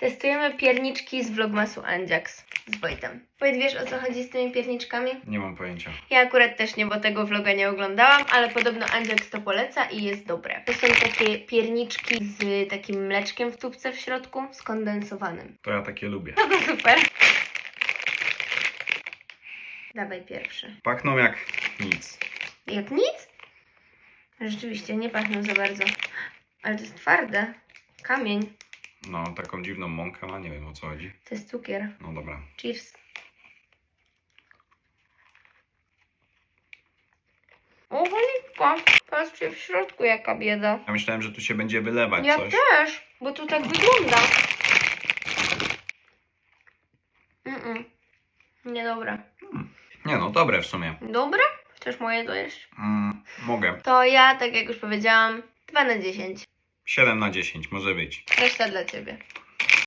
Testujemy pierniczki z vlogmasu Anjax z Wojtem. Wojt, wiesz o co chodzi z tymi pierniczkami? Nie mam pojęcia. Ja akurat też nie, bo tego vloga nie oglądałam, ale podobno Anjax to poleca i jest dobre. To są takie pierniczki z takim mleczkiem w tubce w środku, skondensowanym. To ja takie lubię. No to super. Dawaj pierwszy. Pachną jak nic. Jak nic? Rzeczywiście, nie pachną za bardzo. Ale to jest twarde. Kamień. No, taką dziwną mąkę ma, nie wiem o co chodzi. To jest cukier. No dobra. Cheers. O, cholipka. Patrzcie w środku jaka bieda. Ja myślałem, że tu się będzie wylewać Ja coś. też, bo tu tak wygląda. Mm-mm. Niedobre. Nie no, dobre w sumie. Dobre? Chcesz moje dojeść? Mm, mogę. To ja, tak jak już powiedziałam, 2 na 10. 7 na 10 może być. Reszta dla ciebie.